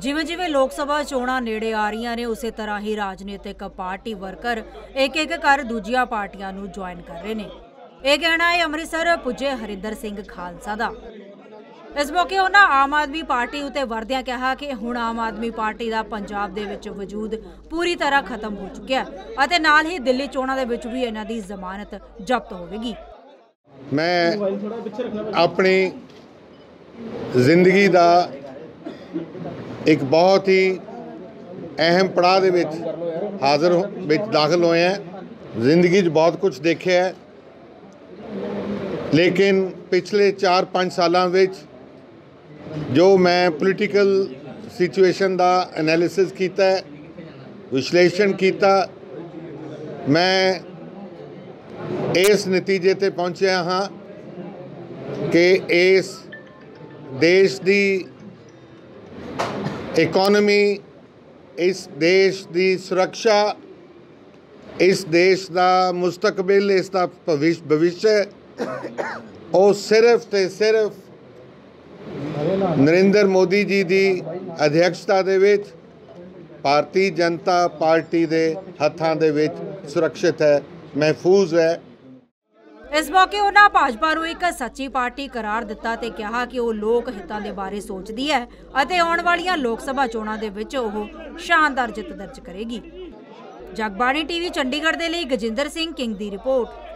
ਜਿਵੇਂ ਜਿਵੇਂ ਲੋਕ ਸਭਾ ਚੋਣਾਂ ਨੇੜੇ ਆ ਰਹੀਆਂ ਨੇ, ਉਸੇ ਤਰ੍ਹਾਂ ਹੀ ਰਾਜਨੀਤਿਕ ਪਾਰਟੀ ਵਰਕਰ ਇੱਕ ਇੱਕ ਕਰ ਦੂਜੀਆਂ ਪਾਰਟੀਆਂ ਨੂੰ ਜੁਆਇਨ ਕਰ ਰਹੇ ਨੇ। ਇਹ ਕਹਿਣਾ ਹੈ ਅੰਮ੍ਰਿਤਸਰ ਪੁੱਜੇ ਹਰਿੰਦਰ ਸਿੰਘ ਖਾਲਸਾ ਦਾ। ਇਸ ਮੌਕੇ ਉਹਨਾਂ ਆਮ ਆਦਮੀ ਪਾਰਟੀ ਉਤੇ ਵਰਦਿਆਂ ਕਿਹਾ ਕਿ ਹੁਣ ਆਮ ਆਦਮੀ ਪਾਰਟੀ ਦਾ ਪੰਜਾਬ ਦੇ ਵਿੱਚ ਵਜੂਦ ਪੂਰੀ ਤਰ੍ਹਾਂ ਖਤਮ ਹੋ ਚੁੱਕਿਆ ਅਤੇ ਨਾਲ ਹੀ ਦਿੱਲੀ ਚੋਣਾਂ ਦੇ ਵਿੱਚ ਵੀ ਇਹਨਾਂ ਦੀ ਜ਼ਮਾਨਤ ਜ਼ਬਤ ਹੋਵੇਗੀ। ਮੈਂ ਆਪਣੀ ਜ਼ਿੰਦਗੀ ਦਾ ਇੱਕ ਬਹੁਤ ਹੀ ਅਹਿਮ ਪੜਾਅ ਦੇ ਵਿੱਚ ਹਾਜ਼ਰ ਹੋ- ਵਿੱਚ ਦਾਖਲ ਹੋਏ ਹਾਂ। ਜ਼ਿੰਦਗੀ 'ਚ ਬਹੁਤ ਕੁਝ ਦੇਖਿਆ ਹੈ। ਲੇਕਿਨ ਪਿਛਲੇ 4-5 ਸਾਲਾਂ ਵਿੱਚ ਜੋ ਮੈਂ ਪੋਲੀਟੀਕਲ ਸਿਚੁਏਸ਼ਨ ਦਾ ਐਨਾਲਿਸਿਸ ਕੀਤਾ ਹੈ, ਵਿਸ਼ਲੇਸ਼ਣ ਕੀਤਾ, ਮੈਂ ਇਸ ਨਤੀਜੇ ਤੇ ਪਹੁੰਚਿਆ ਹਾਂ ਕਿ ਇਸ ਦੇਸ਼ ਦੀ ਇਕਨੋਮੀ ਇਸ ਦੇਸ਼ ਦੀ ਸੁਰੱਖਿਆ, ਇਸ ਦੇਸ਼ ਦਾ ਮੁਸਤਕਬਲ, ਇਸ ਦਾ ਭਵਿੱਖ ਭਵਿੱਖ ਉਹ ਸਿਰਫ ਤੇ ਸਿਰਫ ਨਰਿੰਦਰ ਮੋਦੀ ਜੀ ਦੀ ਅਧਿਕਸ਼ਤਾ ਦੇ ਵਿੱਚ, ਭਾਰਤੀ ਜਨਤਾ ਪਾਰਟੀ ਦੇ ਹੱਥਾਂ ਦੇ ਵਿੱਚ ਸੁਰੱਖਿਅਤ ਹੈ, ਮਹਿਫੂਜ਼ ਹੈ। ਇਸ ਮੌਕੇ ਉਹਨਾਂ ਭਾਜਪਾ ਨੂੰ ਇੱਕ ਸੱਚੀ ਪਾਰਟੀ ਕਰਾਰ ਦਿੱਤਾ ਤੇ ਕਿਹਾ ਕਿ ਉਹ ਲੋਕ ਹਿੱਤਾਂ ਦੇ ਬਾਰੇ ਸੋਚਦੀ ਹੈ ਅਤੇ ਆਉਣ ਵਾਲੀਆਂ ਲੋਕ ਸਭਾ ਚੋਣਾਂ ਦੇ ਵਿੱਚ ਉਹ ਸ਼ਾਨਦਾਰ ਜਿੱਤ ਦਰਜ ਕਰੇਗੀ। ਜਗਬਾਣੀ ਟੀਵੀ, ਚੰਡੀਗੜ੍ਹ ਦੇ ਲਈ ਗਜਿੰਦਰ ਸਿੰਘ ਕਿੰਗ ਦੀ ਰਿਪੋਰਟ।